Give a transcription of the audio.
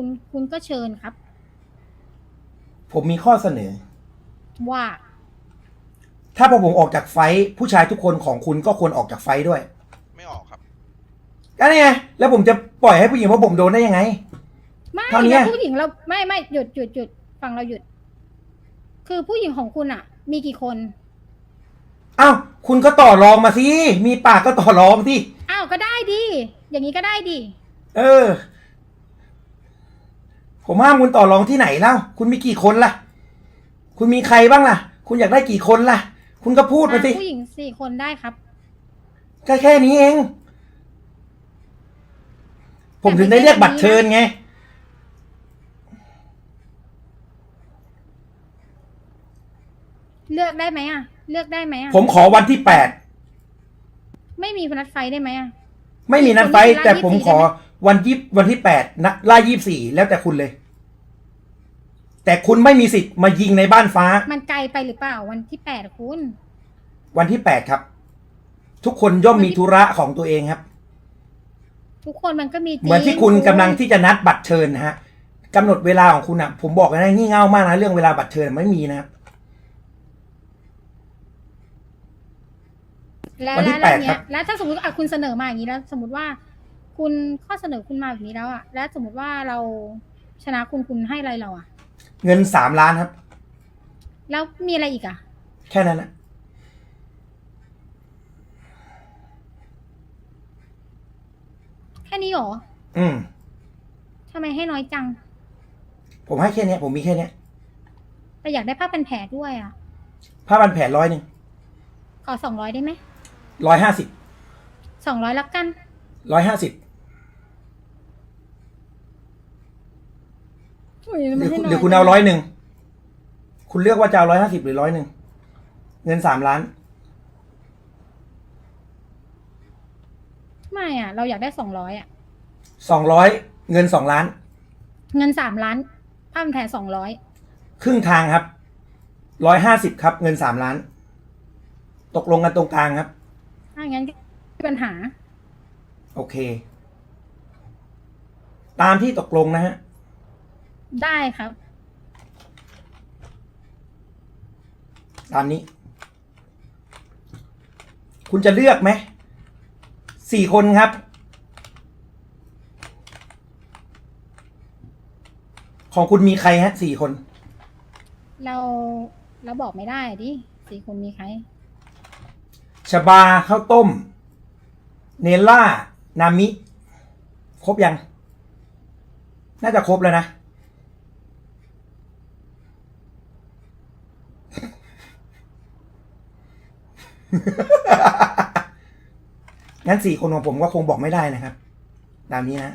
คุณคุณก็เชิญครับ ผมมีข้อเสนอ ว่า ถ้าพอผมออกจากไฟท์ผู้ชายทุกคนของคุณก็ควรออกจากไฟท์ด้วยไม่ออกครับ ก็นี่ไงแล้วผมจะปล่อยให้ผู้หญิงเพราะผมโดนได้ยังไง ไม่เท่านี้ แล้วผู้หญิงเราไม่ไม่หยุดหยุดหยุดฟังเราหยุด คือผู้หญิงของคุณอะมีกี่คนอ้าวคุณก็ต่อรองมาสิมีปากก็ต่อรองสิอ้าวก็ได้ดิอย่างนี้ก็ได้ดิเออ ผมห้ามคุณต่อรองที่ไหนเล่าคุณมีกี่คนล่ะ คุณมีใครบ้างล่ะ คุณอยากได้กี่คนล่ะ คุณก็พูดมาสิอะผู้หญิงสี่คนได้ครับ ก็แค่นี้เอง ผมถึงได้เรียกบัตรเชิญไง เลือกได้ไหมอะ เลือกได้ไหมอะ ผมขอวันที่แปด ไม่มีพนัดไฟได้ไหมอะ ไม่มีนัดไฟท์คนที่แต่ผมล่า24ขอ วันยี่วันที่แปดนะล่ายี่สี่แล้วแต่คุณเลย แต่คุณไม่มีสิทธิ์มายิงในบ้านฟ้า มันไกลไปหรือเปล่า วันที่แปดอะคุณ วันที่แปดครับ ทุกคนย่อมมีธุระของตัวเองครับ ทุกคนมันก็มีจริงเหมือนที่คุณกำลังที่จะนัดบัตรเชิญนะฮะกำหนดเวลาของคุณอะ ผมบอกเลยนะงี่เง่ามากนะเรื่องเวลาบัตรเชิญไม่มีนะครับ แล้ววันที่แล้วแล้วแปดเนี้ครัยบ แล้วถ้าสมมติอะคุณเสนอมาอย่างนี้แล้ว สมมติว่า คุณข้อเสนอคุณมาแบบนี้แล้วอะแล้วสมมติว่าเราชนะคุณคุณให้อะไรเราอะเงินสามล้านครับ แล้วมีอะไรอีกอะแค่นั้นนะแค่นี้เหรออืม ทำไมให้น้อยจัง ผมให้แค่เนี้ย ผมมีแค่เนี้ยแต่อยากได้ผ้าพันแผลด้วยอะผ้าพันแผลร้อยหนึ่งขอสองร้อยได้ไหมร้อยห้าสิบสองร้อยละกันร้อยห้าสิบ อุ๊ยหมันรือให้คุณน้หรือคุณเอาร้อยหนึ่งคุณเลือกว่าจะเอาร้อยห้าสิบหรือร้อยหนึ่งเงินสามล้าน ไม่อะ เราอยากได้สองร้อยอะ สองร้อยเงินสองล้าน เงินสามล้านผ้าพันแผลสองร้อยครึ่งทางครับร้อยห้าสิบครับ เงินสามล้าน ตกลงกันตรงกลางครับ ถ้างั้นก็ไม่มีปัญหา โอเค ตามที่ตกลงนะฮะ ได้ครับ ตามนี้ คุณจะเลือกไหมสี่คนครับ ของคุณมีใครฮะสี่คน เราเราบอกไม่ได้ดิสี่คนมีใครชบาข้าวต้ม เนล่า นามิ ครบยัง น่าจะครบแล้วนะ งั้นสี่คนของผมก็คงบอกไม่ได้นะครับ ตามนี้นะ